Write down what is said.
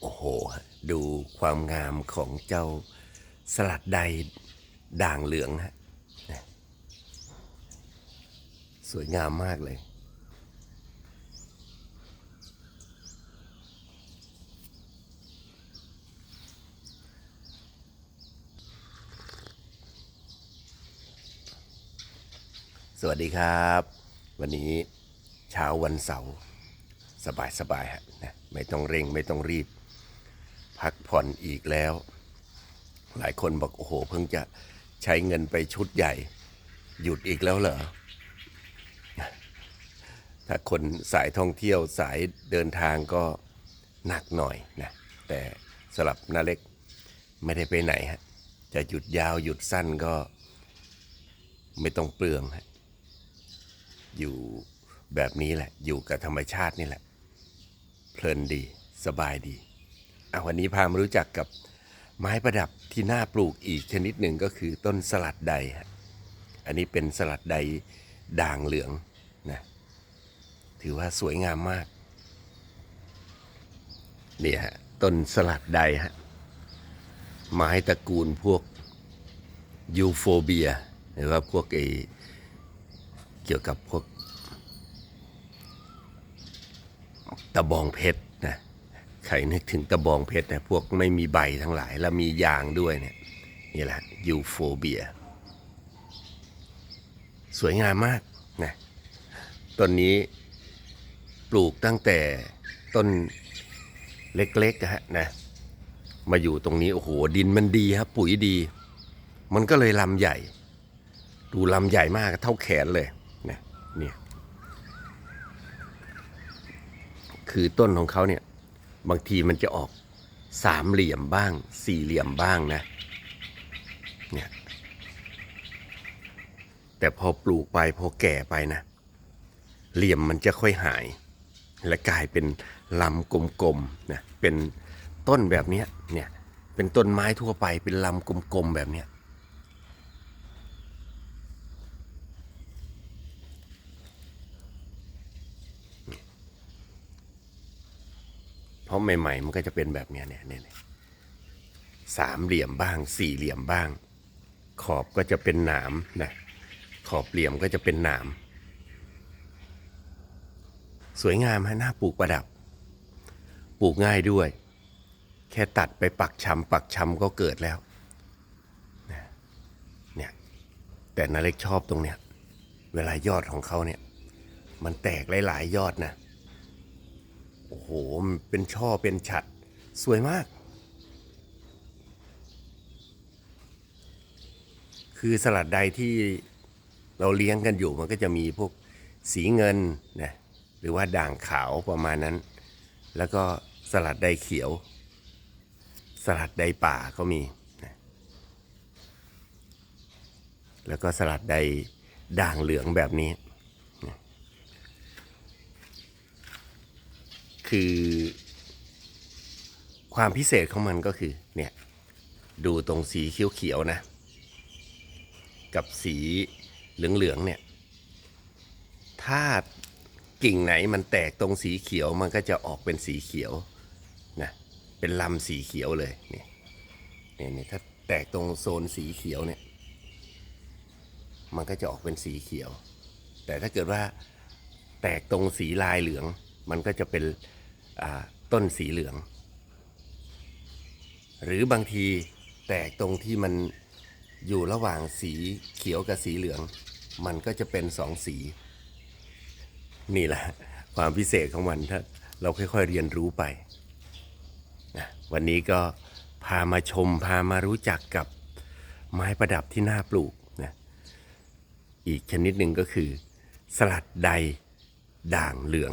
โอ้โห ดูความงามของเจ้าสลัดใดด่างเหลืองฮะสวยงามมากเลย สวัสดีครับ วันนี้เช้าวันเสาร์สบายสบายๆฮะนะไม่ต้องเร่งไม่ต้องรีบ พักผ่อนอีกแล้ว หลายคนบอกโอ้โห เพิ่งจะใช้เงินไปชุดใหญ่ หยุดอีกแล้วเหรอ ถ้าคนสายท่องเที่ยวสายเดินทางก็หนักหน่อยนะ แต่สำหรับนาเล็กไม่ได้ไปไหนฮะ จะหยุดยาวหยุดสั้นก็ไม่ต้องเปลืองฮะอยู่แบบนี้แหละ อยู่กับธรรมชาตินี่แหละ เพลินดี สบายดี อะวันนี้พามารู้จักกับไม้ประดับที่น่าปลูกอีกชนิดหนึ่งก็คือต้นสลัดใด อันนี้เป็นสลัดใดด่างเหลืองนะถือว่าสวยงามมากเนี่ยฮะต้นสลัดใดฮะไม้ตระกูลพวกยูโฟเบียหรือว่าพวกไอเกี่ยวกับพวกตะบองเพชร ใครนึกถึงตะบองเพชรนะพวกไม่มีใบทั้งหลาย แล้วมียางด้วยเนี่ย นี่แหละยูโฟเบีย สวยงามมากนะต้นนี้ปลูกตั้งแต่ต้นเล็กๆฮะนะ มาอยู่ตรงนี้ โอ้โห ดินมันดีครับปุ๋ยดี มันก็เลยลำใหญ่ ดูลำใหญ่มากเท่าแขนเลยนะเนี่ย คือต้นของเขาเนี่ย บางทีมันจะออกสามเหลี่ยมบ้าง สี่เหลี่ยมบ้างนะเนี่ยแต่พอปลูกไปพอแก่ไปนะ เหลี่ยมมันจะค่อยหาย และกลายเป็นลำกลมๆนะเป็นต้นแบบนี้เนี่ยเป็นต้นไม้ทั่วไปเป็นลำกลมๆแบบเนี้ย ราะใหม่ ๆ มันก็จะเป็นแบบนี้เนี่ยเนี่ยสามเหลี่ยมบ้าง สี่เหลี่ยมบ้าง ขอบก็จะเป็นหนามนะขอบเหลี่ยมก็จะเป็นหนามสวยงามฮะน่าปลูกประดับ ปลูกง่ายด้วย แค่ตัดไปปักชำปักชำก็เกิดแล้วเนี่ยแต่นาเล็กชอบตรงเนี้ยเวลายอดของเขาเนี่ย มันแตกหลาย ๆ ยอดนะ อ้โหมันเป็นช่อเป็นฉัด สวยมาก คือสลัดใดที่เราเลี้ยงกันอยู่มันก็จะมีพวกสีเงินนะหรือว่าด่างขาวประมาณนั้น แล้วก็สลัดใดเขียว สลัดใดป่าก็มีนะแล้วก็สลัดใดด่างเหลืองแบบนี้ คือ ความพิเศษของมันก็คือเนี่ยดูตรงสีเขียวๆนะ กับสีเหลืองๆเนี่ย ถ้ากิ่งไหนมันแตกตรงสีเขียวมันก็จะออกเป็นสีเขียวนะเป็นลำสีเขียวเลยเนี่ยเนี่ยเนี่ถ้าแตกตรงโซนสีเขียวเนี่ย มันก็จะออกเป็นสีเขียว แต่ถ้าเกิดว่าแตกตรงสีลายเหลือง มันก็จะเป็น ต้นสีเหลือง หรือบางทีแตกตรงที่มันอยู่ระหว่างสีเขียวกับสีเหลือง มันก็จะเป็นสองสี นี่แหละความพิเศษของมันถ้าเราค่อยๆเรียนรู้ไปนะวันนี้ก็พามาชมพามารู้จักกับไม้ประดับที่น่าปลูกนะอีกชนิดหนึ่งก็คือ สลัดใดด่างเหลือง